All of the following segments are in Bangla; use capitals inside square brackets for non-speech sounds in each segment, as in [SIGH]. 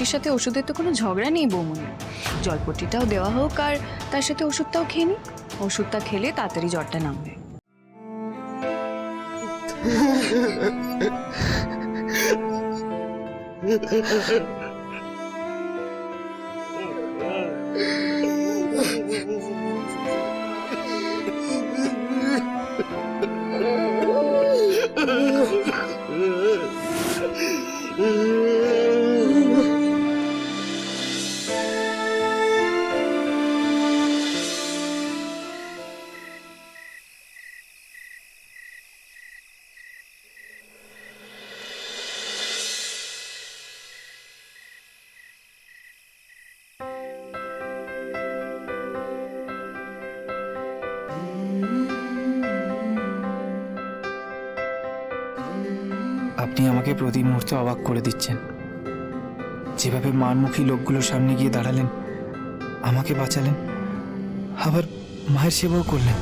জলপট্টির সাথে ওষুধের তো কোনো ঝগড়া নেই বৌমনি। জলপট্টিটাও দেওয়া হোক আর তার সাথে ওষুধটাও খেয়ে নিক। ওষুধটা খেলে তাড়াতাড়ি জ্বরটা নামবে। [LAUGHS] প্রতি মুহূর্তে অবাক করে দিচ্ছেন। যেভাবে মারমুখী লোকগুলোর সামনে গিয়ে দাঁড়ালেন, আমাকে বাঁচালেন, আবার মায়ের সেবাও করলেন।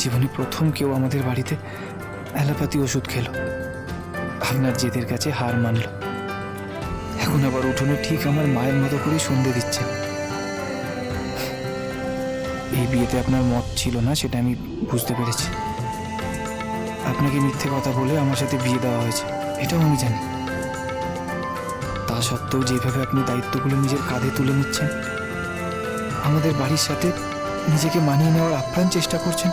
জীবনে প্রথম কেউ আমাদের বাড়িতে অ্যালোপ্যাথি ওষুধ খেল। আপনার জেদের কাছে হার মানল। এখন আবার উঠোনে ঠিক আমার মায়ের মতো করেই সন্ধে দিচ্ছেন এই বিয়েতে আপনার মত ছিল না, সেটা আমি বুঝতে পেরেছি। আপনাকে মিথ্যে কথা বলে আমার সাথে বিয়ে দেওয়া হয়েছে, এটাও আমি জানি। তা সত্ত্বেও যেভাবে আপনি দায়িত্বগুলো নিজের কাঁধে তুলে নিচ্ছেন, আমাদের বাড়ির সাথে নিজেকে মানিয়ে নেওয়ার আপ্রাণ চেষ্টা করছেন,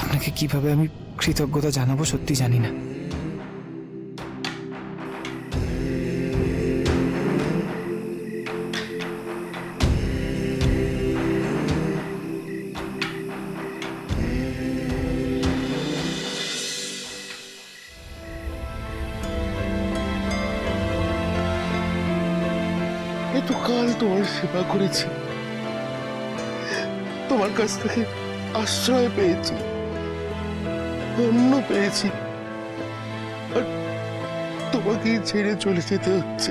আপনাকে কীভাবে আমি কৃতজ্ঞতা জানাব সত্যি জানি না। এতকাল তোমার সেবা করেছি। তোমার কাছ থেকে আশ্রয় পেয়েছি। অন্য পেয়েছি। আর তোমাকেই ছেড়ে চলে যেতে হচ্ছে।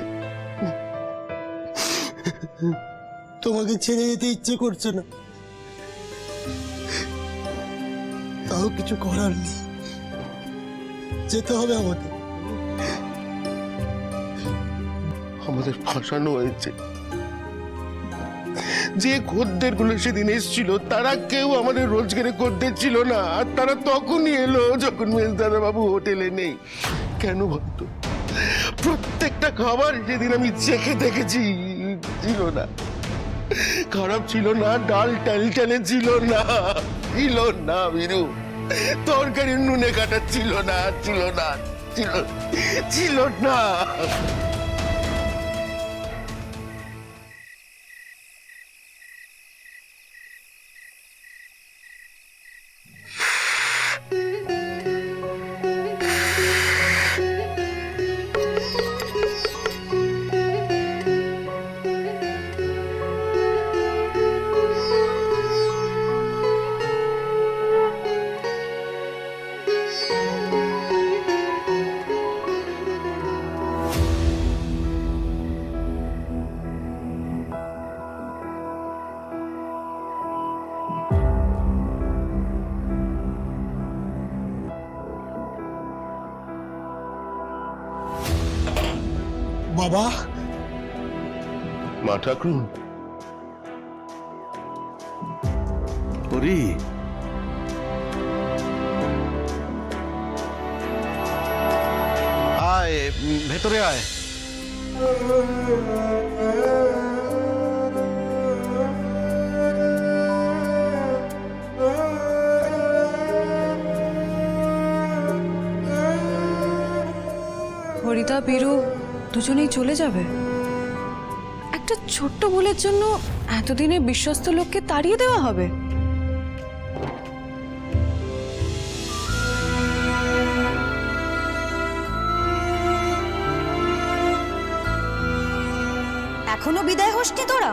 তোমাকে ছেড়ে যেতে ইচ্ছে করছে না। তাও কিছু করার নেই। যেতে হবে আমাদের। আমাদের ফাঁসানো হয়েছে। যে খদ্দেরগুলো সেদিন এসেছিল, তারা কেউ আমাদের রোজগারে খদ্দের ছিল না। আর তারা তখনই এলো যখন মেজদাদা বাবু হোটেলে নেই। কেন বলতো? প্রত্যেকটা খাবার যেদিন আমি চেখে দেখেছি, ছিল না। খারাপ ছিল না, ডাল টাল টালে ছিল না ছিল না বিরু তরকারি নুনে কাটা ছিল না ছিল না ছিল না। ঠাকুর। হরি আয় ভেতরে আয়। হরিদা বীরু দুজনেই চলে যাবে? একটা ছোট্ট ভুলের জন্য এতদিনে বিশ্বস্ত লোককে তাড়িয়ে দেওয়া হবে? এখনও বিদায় হোসনি তোরা?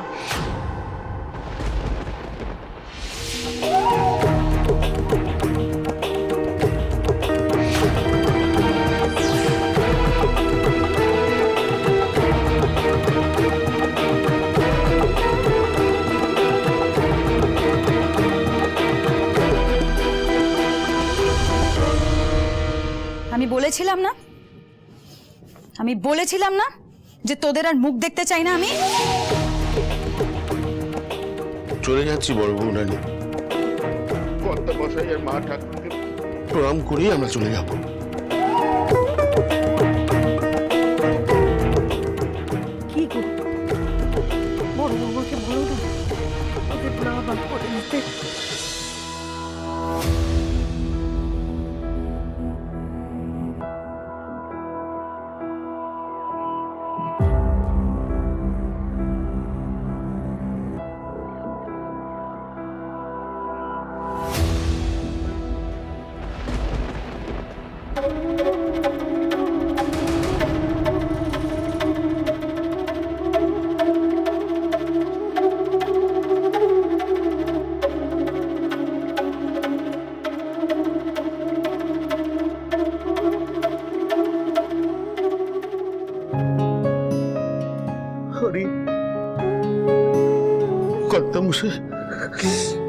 আমি বলেছিলাম না যে তোদের আর মুখ দেখতে চাই না আমি? চলে যাচ্ছি বড় বউ নানি। কর্তা মশাই আর মা ঠাকুরকে প্রণাম করেই আমরা চলে যাব। কর্তা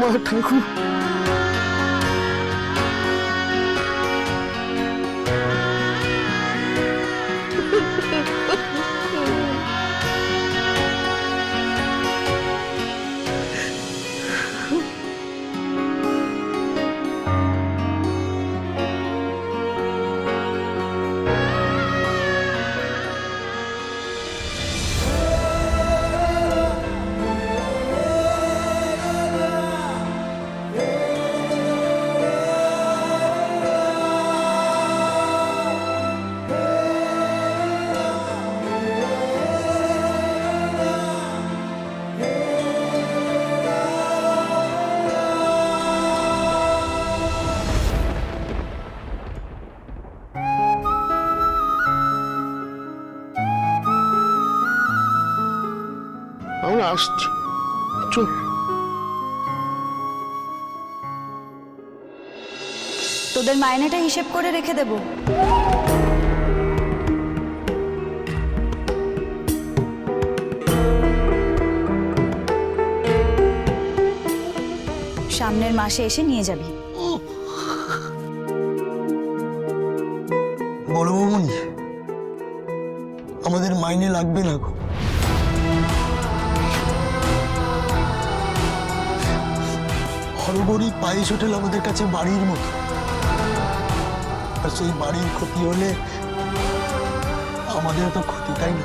মা ঠাকুর। আসছি চল তোদের মাইনেটা হিসেব করে রেখে দেব। সামনের মাসে এসে নিয়ে যাবি। বড় আমাদের মাইনে লাগবে না গো। হরবড়ি পায়েস হোটেল আমাদের কাছে বাড়ির মতো আর সেই বাড়ির ক্ষতি হলে আমাদের তো ক্ষতি, তাই না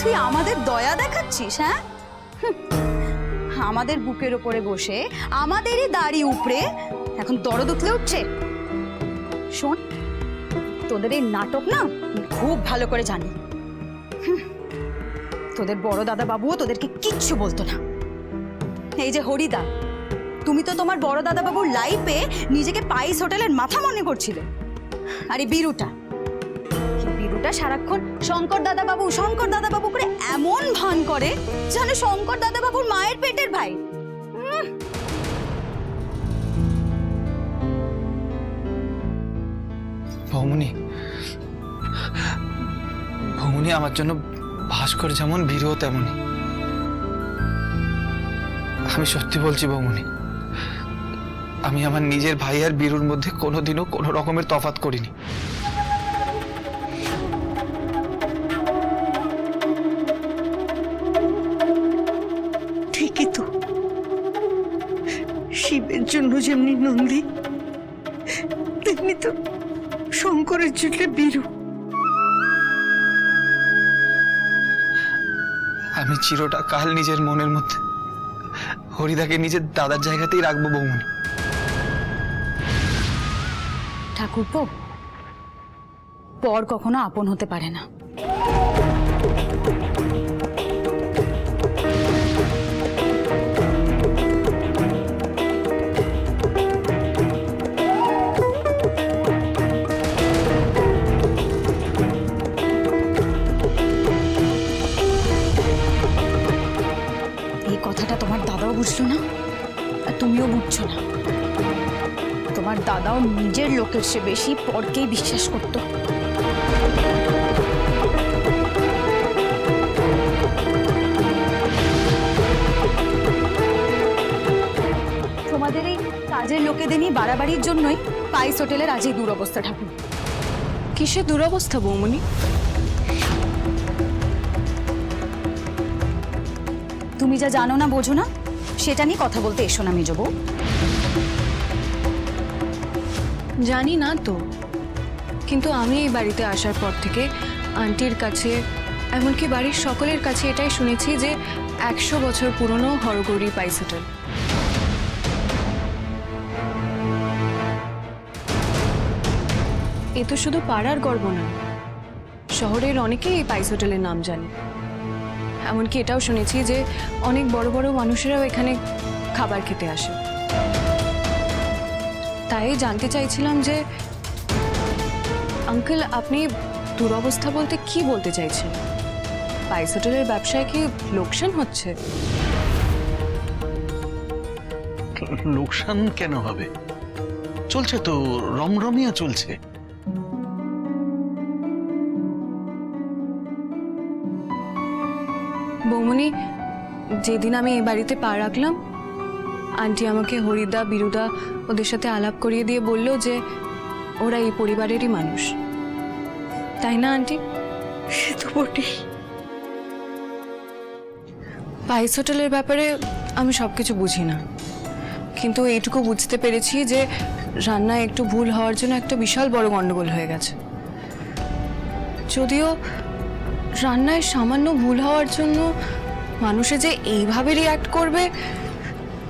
তুই আমাদের দয়া দেখাচ্ছিস হ্যাঁ। আমাদের বুকের ওপরে বসে, আমাদেরই দাড়ি উপড়ে, এখন দরদ উঠলে উঠছে শোন, তোদের এই নাটক না খুব ভালো করে জানি। তোদের বড় দাদা বাবুও তোদেরকে কিচ্ছু বলতো না। এই যে হরিদা, তুমি তো তোমার বড় দাদা বাবুর লাইফে নিজেকে পাইস হোটেলের মাথা মনে করছিলে। আর এই বিরুটা বিরুটা সারাক্ষণ শঙ্কর দাদা বাবু শঙ্কর দাদা বাবু করে এমন ভান করে যেন শঙ্কর দাদা বাবুর মায়ের পেটের ভাই। ভৌমনি ভৌমনি আমার জন্য ভাস্কর যেমন বীরও তেমনই আমি সত্যি বলছি বৌমনি, আমি আমার নিজের ভাই আর বীরুর মধ্যে কোনোদিনও কোনো রকমের তফাৎ করিনি। ঠিকই তো। শিবের জন্য যেমনি নন্দী, তেমনি তো শঙ্করের জন্য বীরু চিরটা কাল নিজের মনের মধ্যে। হরিদাকে নিজের দাদার জায়গাতেই রাখব বৌমনি। ঠাকুরপো পর কখনো আপন হতে পারে না। বুঝলো না? আর তুমিও বুঝছ না। তোমার দাদাও নিজের লোকের সে বেশি পরকেই বিশ্বাস করতো। তোমাদের এই কাজের লোকেদের নিয়ে বাড়াবাড়ির জন্যই পাইস হোটেলের আজ এই দুরবস্থা ঠাকুর। কিসের দুরবস্থা বৌমনি? তুমি যা জানো না বোঝো না। সেটা নিয়ে কথা বলতে এসো না মেজবু জানি না তো। কিন্তু আমি এই বাড়িতে আসার পর থেকে আন্টির কাছে, এমনকি বাড়ির সকলের কাছে এটাই শুনেছি যে একশো বছর পুরনো হরগৌরী পাইস হোটেল এ তো শুধু পাড়ার গর্ব না, শহরের অনেকেই এই পাইস হোটেলের নাম জানে। এমনকি এটাও শুনেছি যে অনেক বড় বড় মানুষেরাও এখানে খাবার খেতে আসে। তাই জানতে চাইছিলাম যে, আঙ্কেল, আপনি দুরবস্থা বলতে কি বলতে চাইছেন? পাইস হোটেলের ব্যবসায় কি লোকসান হচ্ছে? লোকসান কেন হবে? চলছে তো, রমরমিয়া চলছে। বৌমনি যেদিন আমি এই বাড়িতে পা রাখলাম আন্টি আমাকে হরিদা বিরুদা ওদের সাথে আলাপ করিয়ে দিয়ে বলল যে ওরা এই পরিবারেরই মানুষ। তাই না আন্টি? সে তো বটেই। পাইস হোটেলের ব্যাপারে আমি সব কিছু বুঝি না। কিন্তু এইটুকু বুঝতে পেরেছি যে রান্নায় একটু ভুল হওয়ার জন্য একটা বিশাল বড় গন্ডগোল হয়ে গেছে। যদিও রান্নায় সামান্য ভুল হওয়ার জন্য মানুষে যে এইভাবে রিয়াক্ট করবে,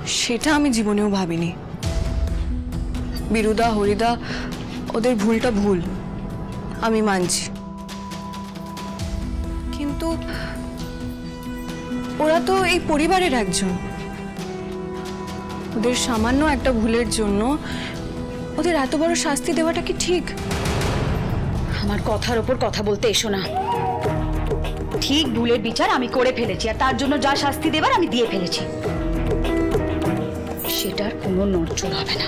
সেটা আমি জীবনেও ভাবিনি। বিরুদা, হরিদা, ওদের ভুলটা ভুল, আমি মানছি। কিন্তু ওরা তো এই পরিবারের একজন। ওদের সামান্য একটা ভুলের জন্য ওদের এত বড় শাস্তি দেওয়াটা কি ঠিক? আমার কথার ওপর কথা বলতে এসো না। ঠিক ভুলের বিচার আমি করে ফেলেছি, আর তার জন্য যা শাস্তি দেবার আমি দিয়ে ফেলেছি। সেটার কোনো নড়চড় হবে না।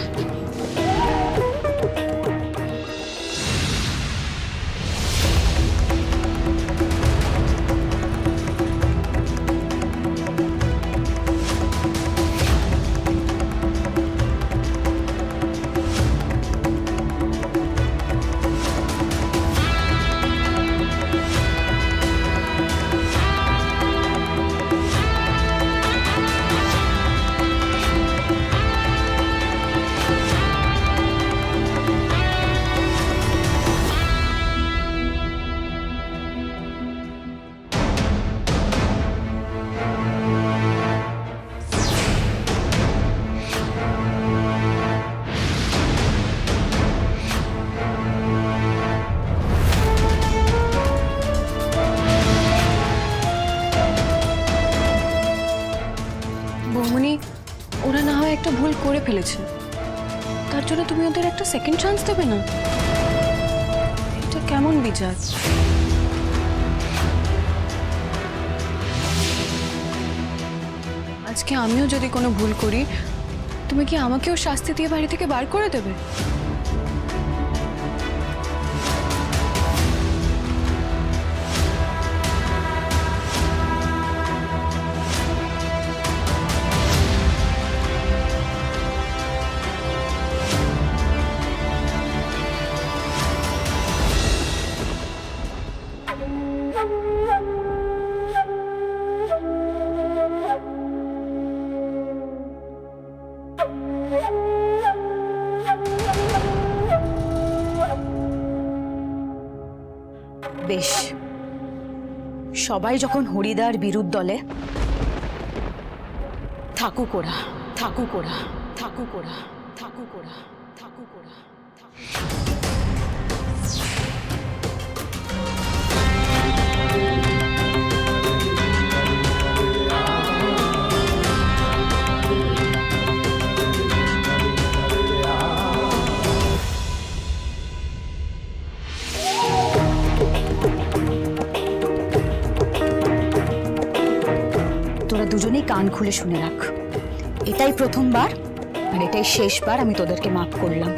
একটা ভুল করে ফেলেছে। তার জন্য তুমি ওদের একটা সেকেন্ড চান্স দেবে না? এটা কেমন বিচার? আজকে আমিও যদি কোনো ভুল করি, তুমি কি আমাকেও শাস্তি দিয়ে বাড়ি থেকে বার করে দেবে? সবাই যখন হরিদার বিরুদ্ধ দলে থাকুক ওরা থাকুক ওরা থাকুক ওরা কান খুলে শুনে রাখ। এটাই প্রথমবার, আর এটাই শেষবার আমি তোদেরকে মাফ করলাম।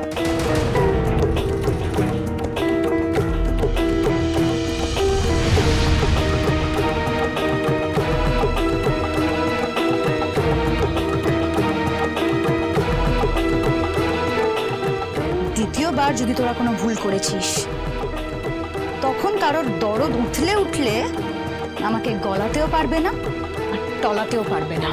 দ্বিতীয়বার যদি তোরা কোনো ভুল করেছিস, তখন কারোর দরদ উঠলে উঠলে আমাকে গলাতেও পারবে না। টলাতেও পারবে না।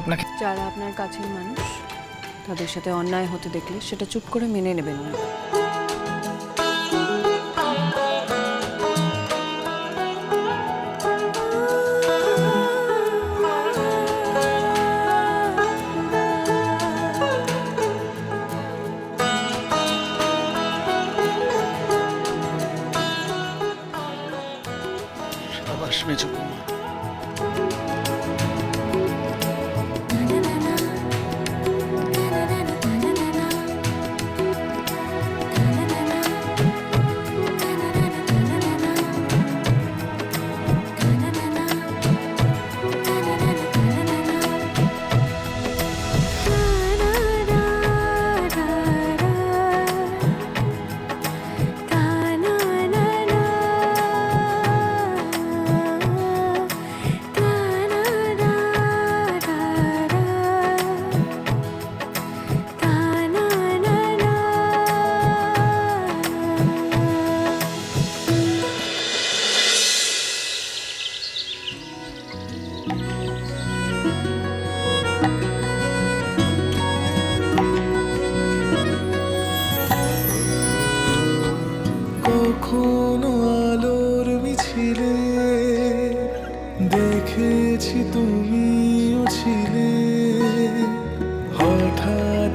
আপনাকে যারা আপনার কাছের মানুষ, তাদের সাথে অন্যায় হতে দেখলে সেটা চুপ করে মেনে নেবেন না।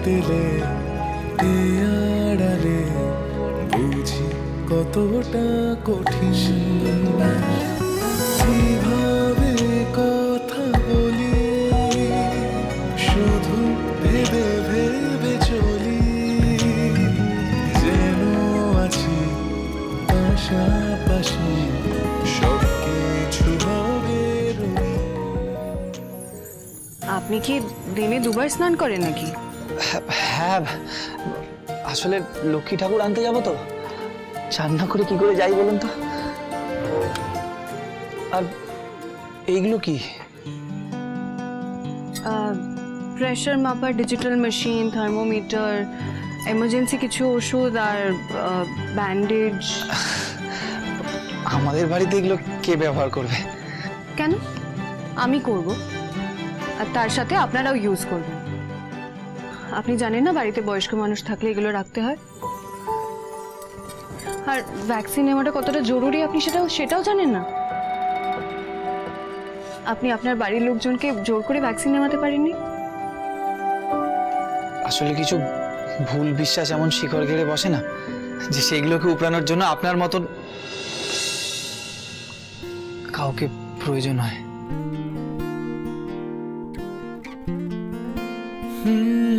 এ আড়ালে বুঝি কতটা কঠিন। কথা বলি, শুধু ভেবে ভেবে চলি। যেন পাশাপাশি আপনি কি দিনে দুবার স্নান করেন নাকি? হ্যাঁ আসলে লক্ষ্মী ঠাকুর আনতে যাব তো। চান না করে কি করে যাই বলুন তো? আর এইগুলো কি? প্রেশার মাপার ডিজিটাল মেশিন থার্মোমিটার এমার্জেন্সি কিছু ওষুধ আর ব্যান্ডেজ আমাদের বাড়িতে এগুলো কে ব্যবহার করবে? কেন? আমি করব। আর তার সাথে আপনারাও ইউজ করবেন। আপনি জানেন না বাড়িতে বয়স্ক মানুষ থাকলে এগুলো রাখতে হয়? আর ভ্যাকসিন নেওয়াটা কতটা জরুরি আপনি সেটাও সেটাও জানেন না? আপনি আপনার বাড়ির লোকজনকে জোর করে ভ্যাকসিন নেওয়াতে পারেননি? আসলে কিছু ভুল বিশ্বাস এমন শিকড় গেড়ে বসে না যে সেগুলোকে উপড়ানোর জন্য আপনার মতন কাউকে প্রয়োজন হয়। হুম,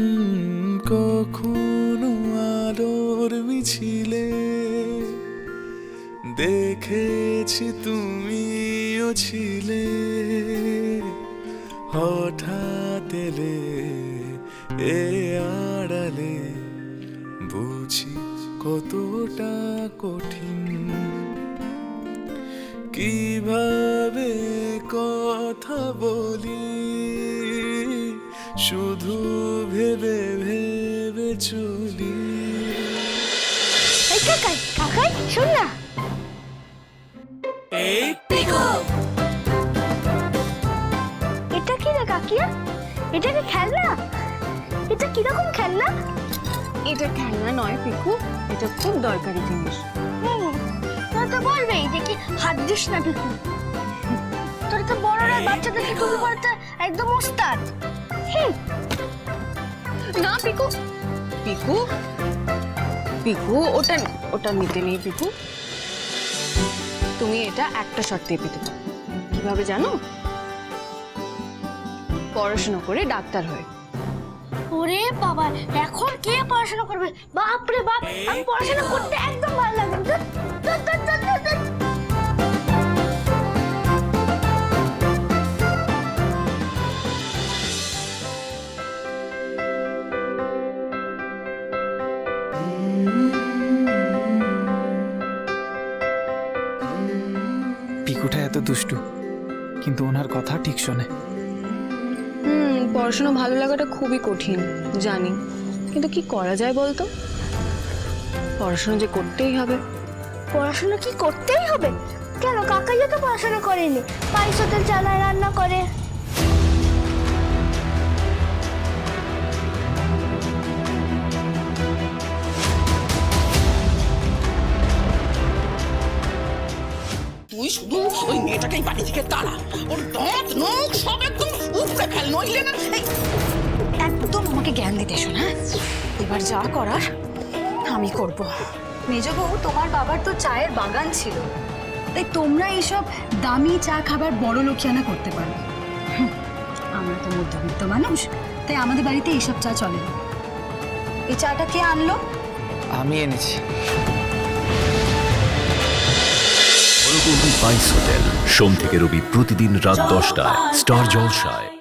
কখনো আলোর মিছিলে দেখেছি তুমিও ছিলে। হঠাৎ এলে এ আড়ালে বুঝি কতটা কঠিন। কীভাবে কথা বলি এটা কি রে কাকিয়া? এটা কি খেলনা? এটা কীরকম খেলনা? এটা খেলনা নয় পিকু এটা খুব দরকারি জিনিস। তোরা তো বলবেই যে কি হাত দিস না পিকু। তোরা তো বড়রা বাচ্চাদেরকে টুপি পরাতে একদম ওস্তাদ। না পিকু। পিকু? পিকু ওটা ওটা নিতে নেই পিকু। তুমি এটা একটা শর্তে পেতে পারো। কীভাবে জানো? পড়াশোনা করে ডাক্তার হয়ে। ওরে বাবা, এখন কে পড়াশোনা করবে? বাপরে বাপ, আমি পড়াশোনা করতে একদম ভালো লাগে কিন্তু ওনার কথা ঠিক শোনে। হুম পড়াশোনা ভালো লাগাটা খুবই কঠিন জানি। কিন্তু কি করা যায় বলতো? পড়াশোনা যে করতেই হবে। পড়াশোনা কি করতেই হবে? কেন? কাকাইয়া তো পড়াশোনা করেনি। পারিসতে চালায় রান্না করে। শুধু ওই মেয়েটাকে এই বাড়ি থেকে তাড়া ওর দাঁত নখ সব একদম উপড়ে ফেল নইলে না একদম আমাকে জ্ঞান দিতে এসো না এবার যা করার আমি করব। মেজ বউ তোমার বাবার তো চায়ের বাগান ছিল। তাই তোমরা এইসব দামি চা খাবার বড় লোকিয়ানা করতে পারো আমরা তো মধ্যবিত্ত মানুষ তাই আমাদের বাড়িতে এইসব চা চলে না। এই চাটা কে আনলো? আমি এনেছি। সোম থেকে রবি প্রতিদিন রাত দশটায় স্টার জলসায়